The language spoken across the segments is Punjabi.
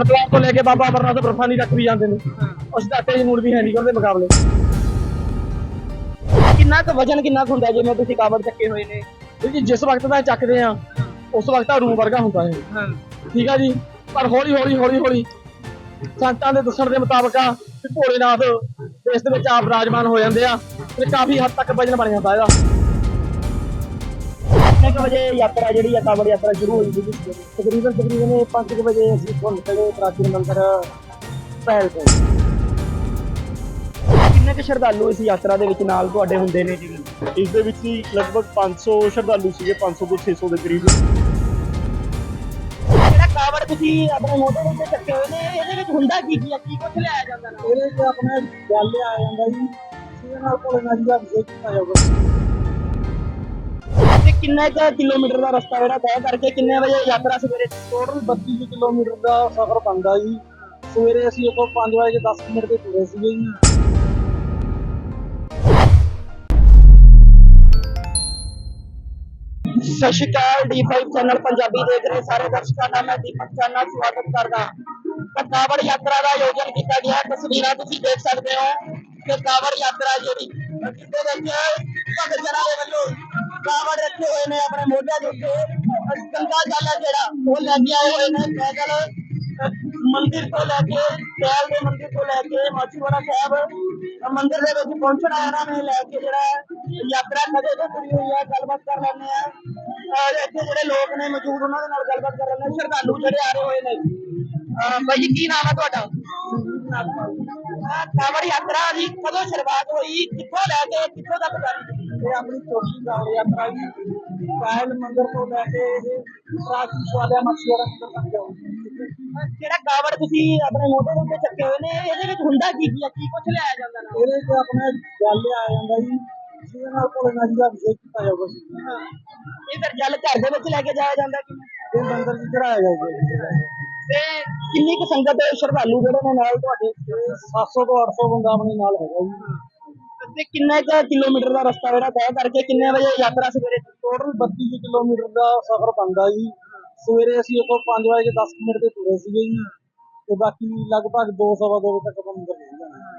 ਹਰਿਦੁਆਰ ਤੋਂ ਲੈ ਕੇ ਬਾਬਾ ਅਮਰਨਾਥ ਬਰਫਾਨੀ ਤੱਕ ਵੀ ਜਾਂਦੇ ਨੇ। ਉਸ ਦਾ ਤੇਜ ਮੂਡ ਵੀ ਹੈ ਨਹੀਂ ਉਹਦੇ ਮੁਕਾਬਲੇ। ਕਿੰਨਾ ਕੁ ਵਜਨ ਕਿੰਨਾ ਕੁ ਹੁੰਦਾ ਜਿਵੇਂ ਤੁਸੀਂ ਕਾਵੜ ਚੱਕੇ ਹੋਏ ਨੇ ਜੀ ਜਿਸ ਵਕਤ ਦਾ ਚੱਕਦੇ ਆ ਉਸ ਵਕਤ ਆ ਰੂਮ ਵਰਗਾ ਹੁੰਦਾ ਹੈ। ਠੀਕ ਆ ਜੀ? ਪਰ ਹੌਲੀ ਹੌਲੀ ਹੌਲੀ ਹੌਲੀ ਸੰਤਾਂ ਦੇ ਦੱਸਣ ਦੇ ਮੁਤਾਬਕ ਆ ਭੋਲੇਨਾਥ ਦੇਸ਼ ਦੇ ਵਿੱਚ ਆਪ ਵਿਰਾਜਮਾਨ ਹੋ ਜਾਂਦੇ ਆ ਤੇ ਕਾਫੀ ਹੱਦ ਤੱਕ ਵਜਨ ਬਣ ਜਾਂਦਾ ਇਹਦਾ। ਕਿੰਨੇ ਕੁ ਵਜੇ ਯਾਤਰਾ ਜਿਹੜੀ ਆ ਕਾਵੜ ਯਾਤਰਾ ਸ਼ੁਰੂ ਹੋਈ ਸੀ ਤਕਰੀਬਨ ਤਕਰੀਬਨ 5 ਵਜੇ ਅਸੀਂ ਤੋਂ ਨਿਕਲੇ ਪ੍ਰਾਚੀਨ ਮੰਦਿਰ ਪਹਿਲ ਤੋਂ। ਕਿੰਨੇ ਕੁ ਸ਼ਰਧਾਲੂ ਇਸ ਯਾਤਰਾ ਦੇ ਵਿੱਚ ਨਾਲ ਤੁਹਾਡੇ ਹੁੰਦੇ ਨੇ ਜੀ? ਇਸ ਦੇ ਵਿੱਚ ਹੀ ਲਗਭਗ 500 ਸ਼ਰਧਾਲੂ ਸੀਗੇ 500 ਤੋਂ 600 ਦੇ ਕਰੀਬ। ਜਿਹੜਾ ਕਾਵੜ ਤੁਸੀਂ ਆਪਣੇ ਮੋਢੇ ਦੇ ਉੱਤੇ ਚੱਕੇ ਹੋਏ ਨੇ ਇਹਦੇ ਵਿੱਚ ਹੁੰਦਾ ਕੀ ਕੀ ਆ ਕੀ ਕੁਝ ਲਿਆਇਆ ਜਾਂਦਾ ਨਾਲ? ਇਹਦੇ ਆਪਣੇ ਜਲ ਆ ਜਾਂਦਾ ਜੀ। ਜਿਹਦੇ ਨਾਲ ਭੋਲੇਨਾਥ ਜੀ ਦਾ ਅਭਿਸ਼ੇਕ ਕੀਤਾ ਜਾਊਗਾ। ਕਿੰਨੇ ਕੁ ਕਿਲੋਮੀਟਰ ਦਾ ਰਸਤਾ ਜਿਹੜਾ ਤੈਅ ਕਰਕੇ ਕਿੰਨੇ ਵਜੇ ਯਾਤਰਾ ਸਵੇਰੇ? ਟੋਟਲ 32 ਕਿਲੋਮੀਟਰ ਦਾ ਸਫ਼ਰ ਬਣਦਾ ਜੀ। ਸਵੇਰੇ ਅਸੀਂ ਇੱਥੋਂ 5 ਵਜੇ 10 ਮਿੰਟ ਤੇ ਤੁਰੇ ਸੀਗੇ ਜੀ। ਸਤਿ ਸ਼੍ਰੀ ਅਕਾਲ D5 ਚੈਨਲ ਪੰਜਾਬੀ ਦੇਖ ਰਹੇ ਸਾਰੇ ਦਰਸ਼ਕਾਂ ਦਾ ਮੈਂ ਦੀਪਕ ਚਾਨਾ ਸਵਾਗਤ ਕਰਦਾ। ਕਾਵੜ ਯਾਤਰਾ ਦਾ ਆਯੋਜਨ ਕੀਤਾ ਗਿਆ। ਤਸਵੀਰਾਂ ਤੁਸੀਂ ਦੇਖ ਸਕਦੇ ਹੋ ਕਿ ਕਾਵੜ ਯਾਤਰਾ ਜਿਹੜੀ ਜਿਹਦੇ ਵਿੱਚ ਭਗਤ ਜਨਾਂ ਦੇ ਵੱਲੋਂ ਕਾਵੜ ਰੱਖੇ ਹੋਏ ਨੇ ਆਪਣੇ ਮੋਢਿਆਂ ਦੇ ਉੱਤੇ। ਗੰਗਾ ਜਲ ਜਿਹੜਾ, ਉਹ ਲੈ ਕੇ ਆਏ ਹੋਏ ਨੇ ਪੈਦਲ। ਮੰਦਿਰ ਤੋਂ ਲੈ ਕੇ, ਪੈਲ ਦੇ ਮੰਦਿਰ ਤੋਂ ਲੈ ਕੇ ਮਾਚੀਵਾੜਾ ਸਾਹਿਬ, ਮੰਦਿਰ ਦੇ ਵਿੱਚ ਪਹੁੰਚਣਾ ਇਹਨਾਂ ਨੇ ਲੈ ਕੇ ਜਿਹੜਾ ਯਾਤਰਾ ਕਦੇ ਤੋਂ ਸ਼ੁਰੂ ਹੋਈ ਹੈ ਗੱਲਬਾਤ ਕਰ ਲੈਂਦੇ ਆ। ਔਰ ਇੱਥੇ ਜਿਹੜੇ ਲੋਕ ਨੇ ਮੌਜੂਦ, ਉਹਨਾਂ ਦੇ ਨਾਲ ਗੱਲਬਾਤ ਕਰ ਲੈਂਦੇ ਸ਼ਰਧਾਲੂ ਜਿਹੜੇ ਆ ਰਹੇ ਹੋਏ ਨੇ। ਬਾਈ ਜੀ, ਕੀ ਨਾਮ ਹੈ ਤੁਹਾਡਾ? ਕਾਵੜ ਯਾਤਰਾ ਦੀ ਕਦੋਂ ਸ਼ੁਰੂਆਤ ਹੋਈ? ਕਿੱਥੋਂ ਲੈ ਕੇ ਕਿੱਥੋਂ ਤੱਕ ਜਾਣੀ ਇਹ ਆਪਣੀ ਚੌਥੀ ਕਾਵੜ ਯਾਤਰਾ ਜੀ। ਪਹਿਲ ਮੰਦਿਰ ਤੋਂ ਲੈ ਕੇ ਇਹ ਪ੍ਰਾਚੀਨ ਸ਼ਵਾਲਿਆ ਮੱਛੀਵਾੜਾ ਮੰਦਿਰ ਤੱਕ ਜਾਊਗੀ ਅਹ, ਜਿਹੜਾ ਕਾਵੜ ਤੁਸੀਂ ਆਪਣੇ ਮੋਢੇ ਦੇ ਉੱਤੇ ਚੱਕੇ ਹੋਏ ਨੇ ਇਹਦੇ ਵਿੱਚ ਹੁੰਦਾ ਕੀ ਕੀ ਆ ਕੀ ਕੁਝ ਲਿਆਇਆ ਜਾਂਦਾ ਨਾਲ? ਇਹਦੇ ਤੇ ਆਪਣੇ ਜਲ ਆ ਜਾਂਦਾ ਜੀ। ਜਿਹਦੇ ਨਾਲ ਭੋਲੇਨਾਥ ਜੀ ਦਾ ਅਭਿਸ਼ੇਕ ਕੀਤਾ ਜਾਊਗਾ ਜੀ। ਹਾਂ। ਇਹ ਫਿਰ ਜਲ ਘਰ ਦੇ ਵਿੱਚ ਲੈ ਕੇ ਜਾਇਆ ਜਾਂਦਾ ਕਿ ਇਹ ਮੰਦਿਰ ਚ ਚੜਾਇਆ ਜਾਊਗਾ ਜੀ। ਤੇ ਕਿੰਨੀ ਕੁ ਸੰਗਤ ਸ਼ਰਧਾਲੂ ਜਿਹੜੇ ਨੇ ਨਾਲ ਤੁਹਾਡੇ? ਇਹ 700 ਤੋਂ 800 ਬੰਦਾ ਆਪਣੇ ਨਾਲ ਹੈਗਾ ਜੀ। ਤੇ ਕਿੰਨੇ ਕੁ ਕਿਲੋਮੀਟਰ ਦਾ ਰਸਤਾ ਜਿਹੜਾ ਤੈਅ ਕਰਕੇ ਕਿੰਨੇ ਵਜੇ ਯਾਤਰਾ ਸਵੇਰੇ? ਟੋਟਲ 32 ਕਿਲੋਮੀਟਰ ਦਾ ਸਫ਼ਰ ਬਣਦਾ ਜੀ। ਸਵੇਰੇ ਅਸੀਂ ਇੱਥੋਂ 5 ਵਜੇ 10 ਮਿੰਟ ਤੇ ਤੁਰੇ ਸੀਗੇ ਜੀ। ਤੇ ਬਾਕੀ ਲਗਭਗ 2 ਸਵਾ 2 ਵਜੇ ਤੱਕ ਮੰਦਿਰ ਪਹੁੰਚ ਜਾਣਾ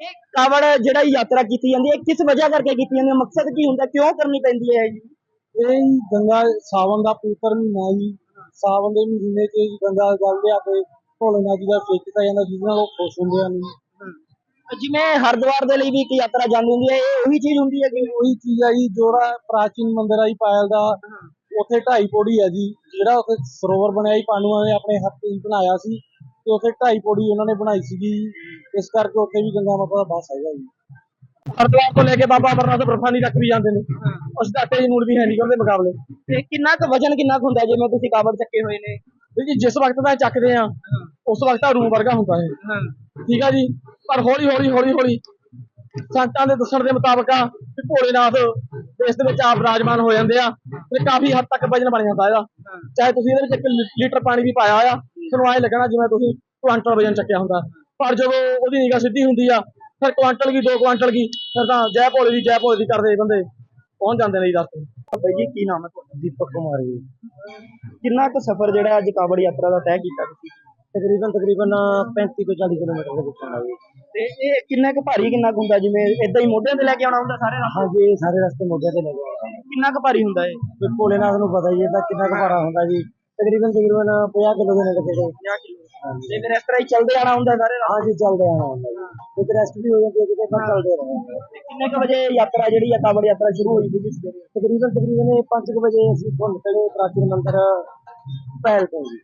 ਇਹ ਕਾਵੜ ਜਿਹੜਾ ਯਾਤਰਾ ਕੀਤੀ ਜਾਂਦੀ ਹੈ ਕਿਸ ਵਜ੍ਹਾ ਕਰਕੇ ਕੀਤੀ ਜਾਂਦੀ ਹੈ? ਮਕਸਦ ਕੀ ਹੁੰਦਾ? ਕਿਉਂ ਕਰਨੀ ਪੈਂਦੀ ਹੈ ਜੀ? ਇਹ ਗੰਗਾ ਸਾਵਨ ਦਾ ਪਵਿੱਤਰ ਮਹੀਨਾ ਜੀ। ਸਾਵਨ ਦੇ ਮਹੀਨੇ 'ਚ ਜੀ ਗੰਗਾ ਜਲ ਲਿਆ ਕੇ ਭੋਲੇਨਾਥ ਜੀ ਦਾ ਅਭਿਸ਼ੇਕ ਕੀਤਾ ਜਾਂਦਾ ਜਿਹਦੇ ਨਾਲ ਉਹ ਖੁਸ਼ ਹੁੰਦੇ ਹਨ ਜਿਵੇਂ ਹਰਿਦੁਆਰ ਦੇ ਲਈ ਵੀ ਇੱਕ ਯਾਤਰਾ ਜਾਂਦੀ ਹੁੰਦੀ ਹੈ ਇਹ ਉਹੀ ਚੀਜ਼ ਹੁੰਦੀ ਹੈ ਕਿ ਉਹੀ ਚੀਜ਼ ਆ ਜੀ ਜੋੜਾ ਪ੍ਰਾਚੀਨ ਮੰਦਿਰ ਆ ਜੀ ਪਾਇਲ ਦਾ। ਉੱਥੇ ਢਾਈ ਪੌੜੀ ਆ ਜੀ ਜਿਹੜਾ ਉੱਥੇ ਸਰੋਵਰ ਬਣਿਆ ਜੀ ਪਾਂਡੂਆਂ ਨੇ ਆਪਣੇ ਹੱਥੀਂ ਬਣਾਇਆ ਸੀ ਤੇ ਉੱਥੇ ਢਾਈ ਪੌੜੀ ਉਹਨਾਂ ਨੇ ਬਣਾਈ ਸੀਗੀ। ਇਸ ਕਰਕੇ ਉੱਥੇ ਵੀ ਗੰਗਾ ਮਾਤਾ ਦਾ ਵਾਸ ਹੈਗਾ ਜੀ। ਹਰਿਦੁਆਰ ਤੋਂ ਲੈ ਕੇ ਬਾਬਾ ਅਮਰਨਾਥ ਬਰਫਾਨੀ ਤੱਕ ਵੀ ਜਾਂਦੇ ਨੇ। ਉਸ ਦਾ ਤੇਜ ਮੂਡ ਵੀ ਹੈ ਨਹੀਂ ਉਹਦੇ ਮੁਕਾਬਲੇ। ਤੇ ਕਿੰਨਾ ਕੁ ਵਜਨ ਕਿੰਨਾ ਕੁ ਹੁੰਦਾ ਜਿਵੇਂ ਤੁਸੀਂ ਕਾਵੜ ਚੱਕੇ ਹੋਏ ਨੇ? ਵੀਰ ਜੀ ਜਿਸ ਵਕਤ ਦਾ ਚੱਕਦੇ ਆ ਉਸ ਵਕਤ ਆ ਰੂਮ ਵਰਗਾ ਹੁੰਦਾ ਹੈ। ਠੀਕ ਆ ਜੀ? ਪਰ ਹੌਲੀ ਹੌਲੀ ਹੌਲੀ ਹੌਲੀ ਸੰਤਾਂ ਦੇ ਦੱਸਣ ਦੇ ਮੁਤਾਬਕ ਆ ਕਿ ਭੋਲੇਨਾਥ ਦੇਸ਼ ਦੇ ਵਿੱਚ ਆਪ ਵਿਰਾਜਮਾਨ ਹੋ ਜਾਂਦੇ ਆ ਤੇ ਕਾਫੀ ਹੱਦ ਤੱਕ ਵਜਨ ਬਣ ਜਾਂਦਾ ਇਹਦਾ। ਚਾਹੇ ਤੁਸੀਂ ਇਹਦੇ ਵਿੱਚ ਇੱਕ ਲੀ- ਲੀਟਰ ਪਾਣੀ ਵੀ ਪਾਇਆ ਹੋਇਆ ਤੁਹਾਨੂੰ ਐਂ ਲੱਗਣਾ ਜਿਵੇਂ ਤੁਸੀਂ ਕੁਆਂਟਲ ਵਜਨ ਚੱਕਿਆ ਹੁੰਦਾ। ਪਰ ਜਦੋਂ ਉਹਦੀ ਨਿਗਾਹ ਸਿੱਧੀ ਹੁੰਦੀ ਆ ਫਿਰ ਕੁਆਂਟਲ ਕੀ 2 ਕੁਆਂਟਲ ਕੀ? ਫਿਰ ਤਾਂ ਜੈ ਭੋਲੇ ਦੀ ਜੈ ਭੋਲੇ ਦੀ ਕਰਦੇ ਬੰਦੇ। ਪਹੁੰਚ ਜਾਂਦੇ ਨੇ ਜੀ ਰਸਤੇ ਬਾਈ ਜੀ ਕੀ ਨਾਮ ਹੈ ਤੁਹਾਡਾ? ਦੀਪਕ ਕੁਮਾਰ ਜੀ। ਕਿੰਨਾ ਕੁ ਸਫ਼ਰ ਜਿਹੜਾ ਅੱਜ ਕਾਵੜ ਯਾਤਰਾ ਦਾ ਤੈਅ ਕੀਤਾ ਤੁਸੀਂ? ਤਕਰੀਬਨ ਤਕਰੀਬਨ 35 ਤੋਂ 40 ਕਿਲੋਮੀਟਰ ਦੇ ਵਿੱਚ ਆਉਣਾ ਜੀ। ਤੇ ਇਹ ਕਿੰਨਾ ਕੁ ਭਾਰੀ ਕਿੰਨਾ ਕੁ ਹੁੰਦਾ? ਜਿਵੇਂ ਇਦਾਂ ਹੀ ਮੋਢਿਆਂ ਤੇ ਲੈ ਕੇ ਆਉਣਾ ਹੁੰਦਾ ਸਾਰੇ ਰਸਤੇ? ਹਾਂਜੀ ਸਾਰੇ ਰਸਤੇ ਮੋਢਿਆਂ ਤੇ ਲੱਗੇ ਹੋਏ ਆ ਕਿੰਨਾ ਕੁ ਭਾਰੀ ਹੁੰਦਾ ਇਹ? ਤੇ ਭੋਲੇਨਾਥ ਨੂੰ ਪਤਾ ਹੀ ਹੈ ਤਾਂ ਕਿੰਨਾ ਕੁ ਭਾਰਾ ਹੁੰਦਾ ਜੀ। ਤਕਰੀਬਨ ਤਕਰੀਬਨ 50 ਕਿਲੋ ਦੇ ਨੇੜੇ ਤੇੜੇ 50 ਕਿਲੋ ਤੇ ਫਿਰ ਇਸ ਤਰ੍ਹਾਂ ਹੀ ਚੱਲਦੇ ਆਣਾ ਹੁੰਦਾ ਸਾਰੇ ਰਸਤੇ ਹਾਂਜੀ ਚੱਲਦੇ ਆਣਾ ਹੁੰਦਾ ਜੀ। ਕਿਤੇ ਰੈਸਟ ਵੀ ਹੋ ਜਾਂਦੀ ਹੈ ਕਿਤੇ ਪਰ ਚੱਲਦੇ ਰਹਿੰਦੇ ਤੇ ਕਿੰਨੇ ਕੁ ਵਜੇ ਯਾਤਰਾ ਜਿਹੜੀ ਆ ਕਾਵੜ ਯਾਤਰਾ ਸ਼ੁਰੂ ਹੋਈ ਸੀ ਸਵੇਰੇ? ਤਕਰੀਬਨ ਤਕਰੀਬਨ 5 ਵਜੇ ਅਸੀਂ ਤੋਂ ਨਿਕਲੇ ਪ੍ਰਾਚੀਨ ਮੰਦਿਰ ਪਹਿਲ ਤੋਂ ਜੀ।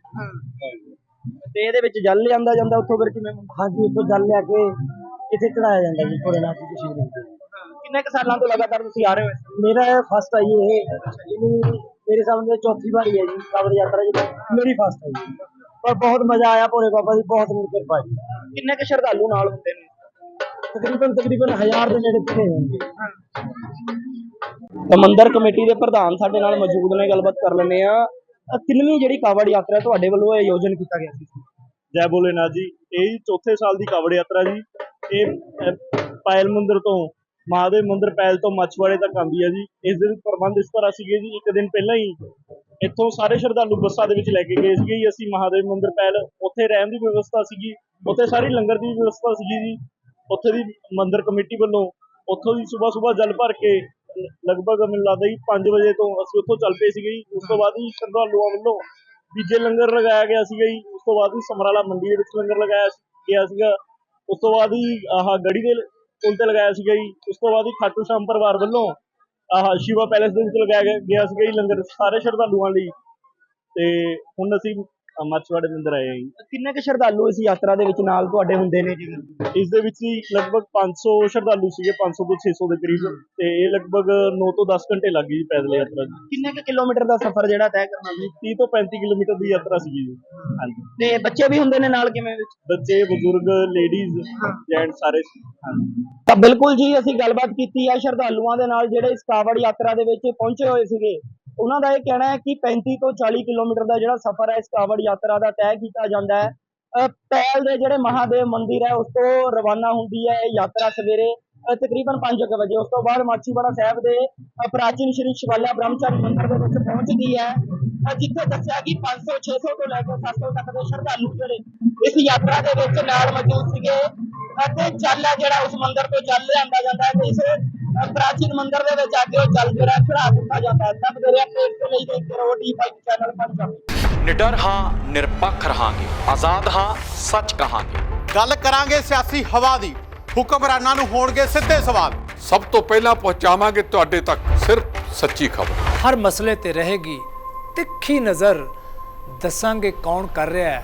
ਤੇ ਇਹਦੇ ਵਿੱਚ ਜਲ ਲਿਆਂਦਾ ਜਾਂਦਾ ਉੱਥੋਂ ਫਿਰ ਕਿਵੇਂ ਹਾਂਜੀ ਉੱਥੋਂ ਜਲ ਲਿਆ ਕੇ ਇੱਥੇ ਚੜਾਇਆ ਜਾਂਦਾ ਜੀ ਭੋਲੇਨਾਥ ਜੀ ਦੀ ਸ਼ਿਵਲਿੰਗ ਤੇ ਕਿੰਨੇ ਕੁ ਸਾਲਾਂ ਤੋਂ ਲਗਾਤਾਰ ਤੁਸੀਂ ਆ ਰਹੇ ਹੋ ਇਸ ਮੇਰਾ ਫਸਟ ਆਈ ਇਹ ਇਹਨੂੰ ਮੇਰੇ ਸਾਹਮਣੇ ਚੌਥੀ ਵਾਰੀ ਹੈ ਜੀ ਕਾਵੜ ਯਾਤਰਾ ਜੀ ਮੇਰੀ ਫਸਟ ਜੀ ਪਰ ਬਹੁਤ ਮਜ਼ਾ ਆਇਆ ਭੋਲੇ ਬਾਬਾ ਦੀ ਬਹੁਤ ਕਿਰਪਾ ਜੀ। ਕਿੰਨੇ ਕੁ ਸ਼ਰਧਾਲੂ ਨਾਲ ਹੁੰਦੇ ਨੇ? ਤਕਰੀਬਨ ਤਕਰੀਬਨ 1000 ਦੇ ਨੇੜੇ ਤੇੜੇ ਹੋਣਗੇ। ਤਾਂ ਮੰਦਿਰ ਕਮੇਟੀ ਦੇ ਪ੍ਰਧਾਨ ਸਾਡੇ ਨਾਲ ਮੌਜੂਦ ਨੇ ਗੱਲਬਾਤ ਕਰ ਲੈਂਦੇ ਆ ਕਿੰਨਵੀਂ ਜਿਹੜੀ ਕਾਵੜ ਯਾਤਰਾ ਤੁਹਾਡੇ ਵੱਲੋਂ ਇਹ ਆਯੋਜਨ ਕੀਤਾ ਗਿਆ ਸੀ? ਜੈ ਭੋਲੇਨਾਥ ਜੀ ਇਹ ਚੌਥੇ ਸਾਲ ਦੀ ਕਾਵੜ ਯਾਤਰਾ ਜੀ। ਇਹ ਪਾਇਲ ਮੰਦਿਰ ਤੋਂ ਮਹਾਦੇਵ ਮੰਦਿਰ ਪੈਲ ਤੋਂ ਮੱਛਵਾੜੇ ਤੱਕ ਆਉਂਦੀ ਹੈ ਜੀ। ਇਸ ਦੇ ਪ੍ਰਬੰਧ ਇਸ ਤਰ੍ਹਾਂ ਸੀਗੇ ਜੀ, ਇੱਕ ਦਿਨ ਪਹਿਲਾਂ ਹੀ ਇੱਥੋਂ ਸਾਰੇ ਸ਼ਰਧਾਲੂ ਬੱਸਾਂ ਦੇ ਵਿੱਚ ਲੈ ਕੇ ਗਏ ਸੀਗੇ ਜੀ। ਅਸੀਂ ਮਹਾਦੇਵ ਮੰਦਿਰ ਪਹਿਲ ਉੱਥੇ ਰਹਿਣ ਦੀ ਵਿਵਸਥਾ ਸੀਗੀ, ਉੱਥੇ ਸਾਰੀ ਲੰਗਰ ਦੀ ਵਿਵਸਥਾ ਸੀਗੀ ਜੀ। ਉੱਥੇ ਦੀ ਮੰਦਿਰ ਕਮੇਟੀ ਵੱਲੋਂ ਉੱਥੋਂ ਦੀ ਸਵੇਰ ਸਵੇਰ ਜਲ ਭਰ ਕੇ ਲਗਭਗ ਮੈਨੂੰ ਲੱਗਦਾ ਜੀ 5 ਵਜੇ ਤੋਂ ਅਸੀਂ ਉੱਥੋਂ ਚੱਲ ਪਏ ਸੀਗੇ ਜੀ। ਉਸ ਤੋਂ ਬਾਅਦ ਹੀ ਸ਼ਰਧਾਲੂਆਂ ਵੱਲੋਂ ਬੀਜੇ ਲੰਗਰ ਲਗਾਇਆ ਗਿਆ ਸੀਗਾ ਜੀ, ਉਸ ਤੋਂ ਬਾਅਦ ਹੀ ਸਮਰਾਲਾ ਮੰਡੀ ਦੇ ਵਿੱਚ ਲੰਗਰ ਲਗਾਇਆ ਗਿਆ ਸੀਗਾ। ਉਸ ਤੋਂ ਬਾਅਦ ਹੀ ਆਹ ਗੜੀ ਦੇ ਪੁਲ ਲਗਾਇਆ ਸੀਗਾ ਜੀ। ਉਸ ਤੋਂ ਬਾਅਦ ਹੀ ਖਾਟੂ ਸ਼ਾਮ ਪਰਿਵਾਰ ਵੱਲੋਂ ਆਹ ਸ਼ਿਵਾ ਪੈਲੇਸ ਦੇ ਵਿੱਚ ਲਗਾਇਆ ਗਿਆ- ਸੀਗਾ ਜੀ ਲੰਗਰ, ਸਾਰੇ ਸ਼ਰਧਾਲੂਆਂ ਲਈ। ਤੇ ਹੁਣ ਅਸੀਂ ਮਾਛੀਵਾੜੇ ਮੰਦਿਰ ਆਏ ਹਾਂ ਜੀ। ਕਿੰਨੇ ਕੁ ਸ਼ਰਧਾਲੂ ਇਸ ਯਾਤਰਾ ਦੇ ਵਿੱਚ ਨਾਲ ਤੁਹਾਡੇ ਹੁੰਦੇ ਨੇ ਜੀ? ਇਸ ਦੇ ਵਿੱਚ ਹੀ ਲਗਭਗ 500 ਸ਼ਰਧਾਲੂ ਸੀਗੇ 500 ਤੋਂ 600 ਦੇ ਕਰੀਬ। ਤੇ ਇਹ ਲਗਭਗ 9 ਤੋਂ 10 ਘੰਟੇ ਲੱਗ ਗਏ ਜੀ ਪੈਦਲ ਯਾਤਰਾ ਦੀ ਕਿੰਨੇ ਕੁ ਕਿਲੋਮੀਟਰ ਦਾ ਸਫ਼ਰ ਜਿਹੜਾ ਤੈਅ ਕਰਨਾ ਸੀ? 30 ਤੋਂ 35 ਕਿਲੋਮੀਟਰ ਦੀ ਯਾਤਰਾ ਸੀਗੀ ਜੀ। ਹਾਂਜੀ। ਤੇ ਬੱਚੇ ਵੀ ਹੁੰਦੇ ਨੇ ਨਾਲ ਕਿਵੇਂ ਵਿੱਚ? ਬੱਚੇ ਬਜ਼ੁਰਗ ਲੇਡੀਜ਼ ਜੈਂਟ ਸਾਰੇ ਹਾਂਜੀ। ਤਾਂ ਬਿਲਕੁਲ ਜੀ ਅਸੀਂ ਗੱਲਬਾਤ ਕੀਤੀ ਹੈ ਸ਼ਰਧਾਲੂਆਂ ਦੇ ਨਾਲ ਜਿਹੜੇ ਇਸ ਕਾਵੜ ਯਾਤਰਾ ਦੇ ਵਿੱਚ ਪਹੁੰਚੇ ਹੋਏ ਸੀਗੇ। ਉਹਨਾਂ ਦਾ ਇਹ ਕਹਿਣਾ ਹੈ ਕਿ 35 ਤੋਂ 40 ਕਿਲੋਮੀਟਰ ਦਾ ਜਿਹੜਾ ਸਫ਼ਰ ਹੈ, ਇਸ ਕਾਵੜ ਯਾਤਰਾ ਦਾ ਤੈਅ ਕੀਤਾ ਜਾਂਦਾ ਹੈ। ਅਹ ਦੇ ਜਿਹੜੇ ਮਹਾਦੇਵ ਮੰਦਿਰ ਹੈ, ਉਸ ਤੋਂ ਰਵਾਨਾ ਹੁੰਦੀ ਹੈ ਇਹ ਯਾਤਰਾ ਸਵੇਰੇ ਤਕਰੀਬਨ 5 ਵਜੇ। ਉਸ ਤੋਂ ਬਾਅਦ ਮਾਛੀਵਾੜਾ ਸਾਹਿਬ ਦੇ ਪ੍ਰਾਚੀਨ ਸ਼੍ਰੀ ਸ਼ਿਵਾਲਿਆ ਬ੍ਰਹਮਚਾਰੀ ਮੰਦਿਰ ਦੇ ਵਿੱਚ ਪਹੁੰਚਦੀ ਹੈ। ਜਿੱਥੇ ਦੱਸਿਆ ਕਿ 500 600 ਤੋਂ ਲੈ ਕੇ 700 ਤੱਕ ਦੇ ਸ਼ਰਧਾਲੂ ਜਿਹੜੇ ਇਸ ਯਾਤਰਾ ਦੇ ਵਿੱਚ ਨਾਲ ਮੌਜੂਦ ਸੀਗੇ। ਅਤੇ ਜਲ ਹੈ ਜਿਹੜਾ ਉਸ ਮੰਦਿਰ ਤੋਂ ਜਲ ਲਿਆਂਦਾ ਜਾਂਦਾ ਹੈ ਤੇ ਇਸ ਪ੍ਰਾਚੀਨ ਮੰਦਿਰ ਦੇ ਵਿੱਚ ਆ ਕੇ ਉਹ ਜਲ ਜਿਹੜਾ ਚੜਾ ਦਿੱਤਾ ਜਾਂਦਾ ਹੈ। ਸਭ ਦੇ ਅਪਡੇਟ ਦੇ ਲਈ ਦੇਖਦੇ ਰਹੋ D5 ਚੈਨਲ ਪੰਜਾਬੀ ਨਿਡਰ ਹਾਂ ਨਿਰਪੱਖ ਰਹਾਂਗੇ। ਆਜ਼ਾਦ ਹਾਂ ਸੱਚ ਕਹਾਂਗੇ। ਗੱਲ ਕਰਾਂਗੇ ਸਿਆਸੀ ਹਵਾ ਦੀ। ਹੁਕਮਰਾਨਾਂ ਨੂੰ ਹੋਣਗੇ ਸਿੱਧੇ ਸਵਾਲ। ਸਭ ਤੋਂ ਪਹਿਲਾਂ ਪਹੁੰਚਾਵਾਂਗੇ ਤੁਹਾਡੇ ਤੱਕ ਸਿਰਫ ਸੱਚੀ ਖਬਰ। ਹਰ ਮਸਲੇ ਤੇ ਰਹੇਗੀ ਤਿੱਖੀ ਨਜ਼ਰ। ਦੱਸਾਂਗੇ ਕੌਣ ਕਰ ਰਿਹਾ ਹੈ।